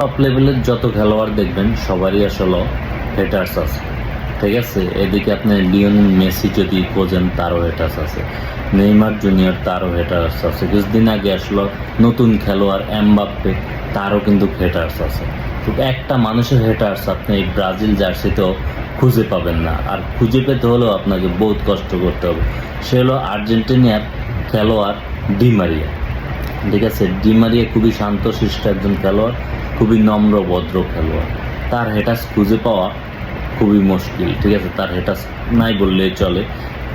Top লেভেলের যত খেলোয়াড় দেখবেন, সবারই আসলে হেটার্স আছে। ঠিক আছে? এদিকে আপনি লিওনেল মেসি যদি খোঁজেন, তারও হেটার্স আছে। নেইমার জুনিয়র, তারও হেটার্স আছে। কিছুদিন আগে আসলো নতুন খেলোয়াড় এমবাপ্পে, তারও কিন্তু হেটার্স আছে। তো একটা মানুষের হেটার্স আপনি এই ব্রাজিল জার্সিতেও খুঁজে পাবেন না। আর খুঁজে পেতে হলেও আপনাকে বহুত কষ্ট করতে হবে। সে হলো আর্জেন্টিনার খেলোয়াড় ডিমারিয়া ঠিক আছে? ডিমারিয়া খুবই শান্তশিষ্ট একজন খেলোয়াড়, খুবই নম্র, ভদ্র খেলোয়াড়। তার হেটাস খুঁজে পাওয়া খুবই মুশকিল, ঠিক আছে? তার হেটাস নাই বললেই চলে।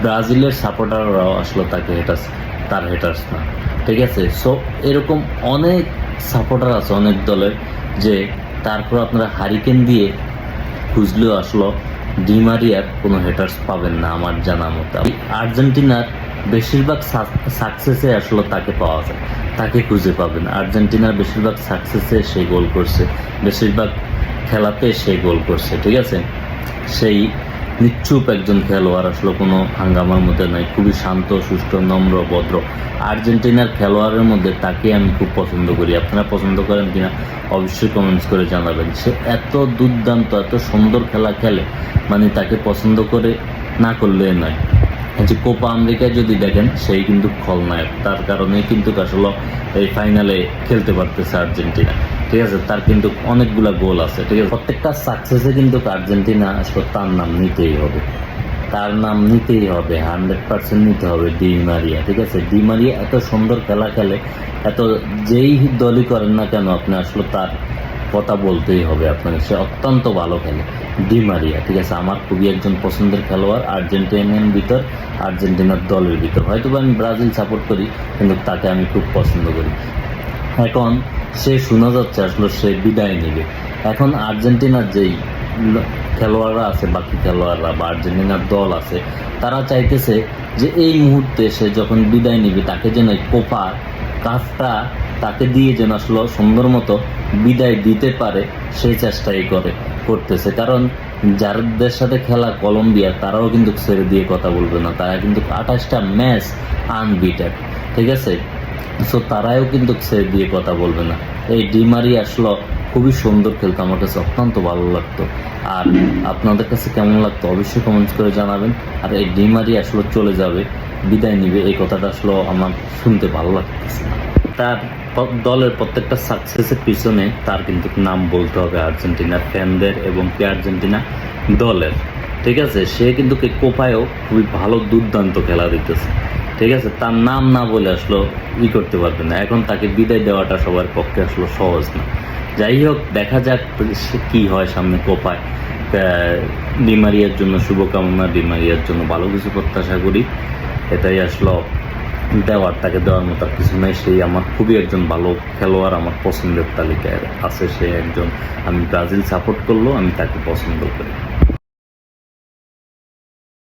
ব্রাজিলের সাপোর্টাররাও আসলে তাকে হেটাস তার হেটার্স না, ঠিক আছে? সো এরকম অনেক সাপোর্টার আছে অনেক দলের যে তারপর আপনারা হারিকেন দিয়ে খুঁজলেও আসলো, ডিমারিয়ার কোনো হেটার্স পাবেন না, আমার জানা মতো। আর্জেন্টিনার বেশিরভাগ সাকসেসে আসলে তাকে পাওয়া যায়। তাকে খুঁজে পাবেন আর্জেন্টিনার বেশিরভাগ সাকসেসে সে গোল করছে। বেশিরভাগ খেলাতে সে গোল করছে, ঠিক আছে? সেই নিচ্ছুপ একজন খেলোয়াড় আসলে কোনো হাঙ্গামার মধ্যে নাই। খুবই শান্ত, সুষ্ঠ, নম্র, ভদ্র। আর্জেন্টিনার খেলোয়াড়ের মধ্যে তাকে আমি খুব পছন্দ করি। আপনারা পছন্দ করেন কিনা অবশ্যই কমেন্টস করে জানাবেন। সে এত দুর্দান্ত, এত সুন্দর খেলা খেলে মানে তাকে পছন্দ করে না করলে নয়। যে কোপা আমেরিকায় যদি দেখেন, সেই কিন্তু খলনায়ক। তার কারণে কিন্তু আসলে এই ফাইনালে খেলতে পারতেছে আর্জেন্টিনা। ঠিক আছে? তার কিন্তু অনেকগুলা গোল আছে, ঠিক আছে? প্রত্যেকটা সাকসেসে কিন্তু আর্জেন্টিনা আসলে তার নাম নিতেই হবে। তার নাম নিতেই হবে হান্ড্রেড পার্সেন্ট নিতে হবে ডি মারিয়া ঠিক আছে? ডি মারিয়া এত সুন্দর খেলা খেলে, এত যেই দলই করেন না কেন, আপনি আসলে তার কথা বলতেই হবে আপনাকে সে অত্যন্ত ভালো খেলে। ডি মারিয়া, ঠিক আছে? আমার খুবই একজন পছন্দের খেলোয়াড়, আর্জেন্টিনার ভিতর, আর্জেন্টিনার দলের ভিতর। হয়তো আমি ব্রাজিল সাপোর্ট করি, কিন্তু তাকে আমি খুব পছন্দ করি। এখন সে শোনা যাচ্ছে, আসলে সে বিদায় নেবে। এখন আর্জেন্টিনার যেই খেলোয়াড়রা আছে, বাকি খেলোয়াড়রা বা আর্জেন্টিনার দল আছে, তারা চাইতেছে যে এই মুহূর্তে সে যখন বিদায় নিবে, তাকে যেন কোপার কাজটা তাকে দিয়ে যেন আসলে সুন্দর মতো বিদায় দিতে পারে সেই চেষ্টাই করে, করতেছে। কারণ যাদের সাথে খেলা কলম্বিয়া, তারাও কিন্তু ছেড়ে দিয়ে কথা বলবে না। তারা কিন্তু আঠাশটা ম্যাচ আনবিটেড, ঠিক আছে? সো তারাও কিন্তু ছেড়ে দিয়ে কথা বলবে না। এই ডিমারি আসলো, খুবই সুন্দর খেলতো, আমার কাছে অত্যন্ত ভালো লাগতো। আর আপনাদের কাছে কেমন লাগতো অবশ্যই কমেন্টস করে জানাবেন। আর এই ডিমারি আসলে, চলে যাবে, বিদায় নিবে, এই কথাটা আসলে আমার শুনতে ভালো লাগতেছে তার দলের প্রত্যেকটা সাকসেসের পিছনে তার কিন্তু নাম বলতে হবে আর্জেন্টিনার ফ্যানদের এবং কি আর্জেন্টিনা দলের। ঠিক আছে? সে কিন্তু কি কোপায়ও খুবই ভালো দুর্দান্ত খেলা দিতেছে। ঠিক আছে? তার নাম না বলে আসলো ই করতে পারবে না। এখন তাকে বিদায় দেওয়াটা সবার পক্ষে আসলো সহজ না। যাই হোক, দেখা যাক সে কী হয় সামনে কোপায়। ডিমারিয়ার জন্য শুভকামনা ডিমারিয়ার জন্য ভালো কিছু প্রত্যাশা করি। এটাই আসলো দেওয়ার তাকে দেওয়ার মতো কিছু নেই। সেই আমার খুবই একজন ভালো খেলোয়াড়, আমার পছন্দের তালিকায় আছে সে একজন। আমি ব্রাজিল সাপোর্ট করলেও আমি তাকে পছন্দ করি।